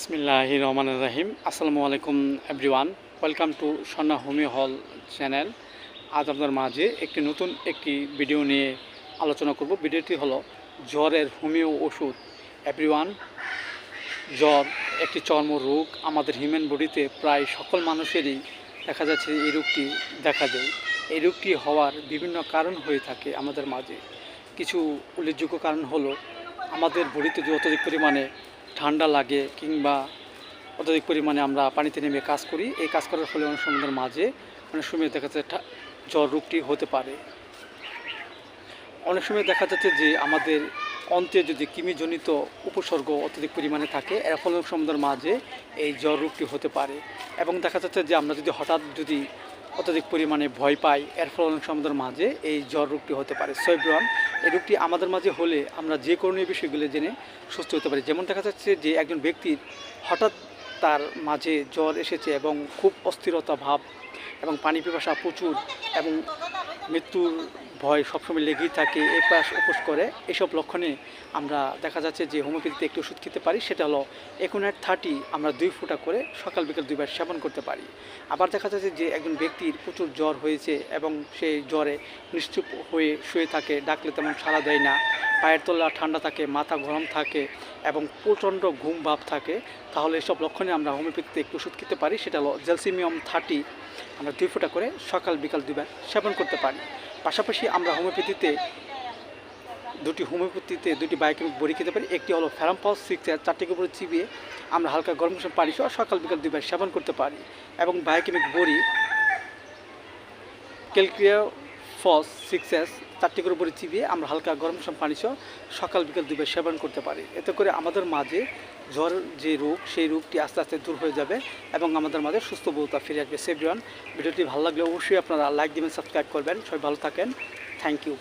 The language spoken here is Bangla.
বিসমিল্লাহ রহমান রাহিম। আসসালামু আলাইকুম, everyone. Welcome to Sanna homeo hall channel. আজ আপনার মাঝে একটি নতুন একটি ভিডিও নিয়ে আলোচনা করব। ভিডিওটি হলো জ্বরের হোমিও ওষুধ। এভরিওয়ান, জ্বর একটি চর্ম রোগ। আমাদের হিউম্যান বডিতে প্রায় সকল মানুষেরই দেখা যাচ্ছে এই রোগটি দেখা যায়। এই রোগটি হওয়ার বিভিন্ন কারণ হয়ে থাকে আমাদের মাঝে। কিছু উল্লেখযোগ্য কারণ হলো, আমাদের বডিতে যে অত্যধিক পরিমাণে ঠান্ডা লাগে কিংবা অত্যধিক পরিমাণে আমরা পানিতে নেমে কাজ করি, এই কাজ করার ফলে অনেক সময় আমাদের মাঝে অনেক সময় দেখা যাচ্ছে জ্বর রোগটি হতে পারে। অনেক সময় দেখা যাচ্ছে যে আমাদের অন্তে যদি কৃমিজনিত উপসর্গ অত্যধিক পরিমাণে থাকে, এর ফলে সময় মাঝে এই জ্বর রোগটি হতে পারে। এবং দেখা যাচ্ছে যে আমরা যদি হঠাৎ যদি অত্যধিক পরিমাণে ভয় পাই এর ফলে আমাদের মাঝে এই জ্বর রোগটি হতে পারে। সৈব্রন এই রোগটি আমাদের মাঝে হলে আমরা যে করণীয় বিষয়গুলো জেনে সুস্থ হতে পারি। যেমন দেখা যাচ্ছে যে একজন ব্যক্তির হঠাৎ তার মাঝে জ্বর এসেছে এবং খুব অস্থিরতা ভাব এবং পানি পিপাসা প্রচুর এবং মৃত্যুর ভয় সবসময় লেগেই থাকে এপাশ উপোস করে। এসব লক্ষণে আমরা দেখা যাচ্ছে যে হোমিওপ্যাথিতে একটি ওষুধ খেতে পারি, সেটা হলো একুনাইট থার্টি আমরা দুই ফোঁটা করে সকাল বিকাল দুইবার সেবন করতে পারি। আবার দেখা যাচ্ছে যে একজন ব্যক্তির প্রচুর জ্বর হয়েছে এবং সেই জ্বরে নিশ্চুপ হয়ে শুয়ে থাকে, ডাকলে তেমন সাড়া দেয় না, পায়ের তলা ঠান্ডা থাকে, মাথা গরম থাকে এবং প্রচণ্ড ঘুম ভাব থাকে। তাহলে এসব লক্ষণে আমরা হোমিওপ্যাথিতে একটু ওষুধ খেতে পারি, সেটা হলো জেলসিমিয়াম থার্টি আমরা দুই ফোঁটা করে সকাল বিকাল দুইবার সেবন করতে পারি। পাশাপাশি আমরা হোমিওপ্যাথিতে দুটি হোমিওপ্যাথিতে দুটি বায়োকেমিক বড়ি খেতে পারি। একটি হলো ফ্যারামপস সিক্স চারটিকে উপরে চিবিয়ে আমরা হালকা গরম গরম পানি সহ সকাল বিকাল দুইবার সেবন করতে পারি। এবং বায়োকেমিক বড়ি, ক্যালক্রিয়া ফস সিক্স এস চারটি করে উপরে চিবিয়ে আমরা হালকা গরম সম পানি সহ সকাল বিকাল দুবার সেবন করতে পারি। এতে করে আমাদের মাঝে জ্বর যে রোগ, সেই রোগটি আস্তে আস্তে দূর হয়ে যাবে এবং আমাদের মাঝে সুস্থ বহুতা ফিরে আসবে। সেভরিওয়ান ভিডিওটি ভালো লাগলে অবশ্যই আপনারা লাইক দেবেন সাবস্ক্রাইব করবেন। সবাই ভালো থাকেন। Thank you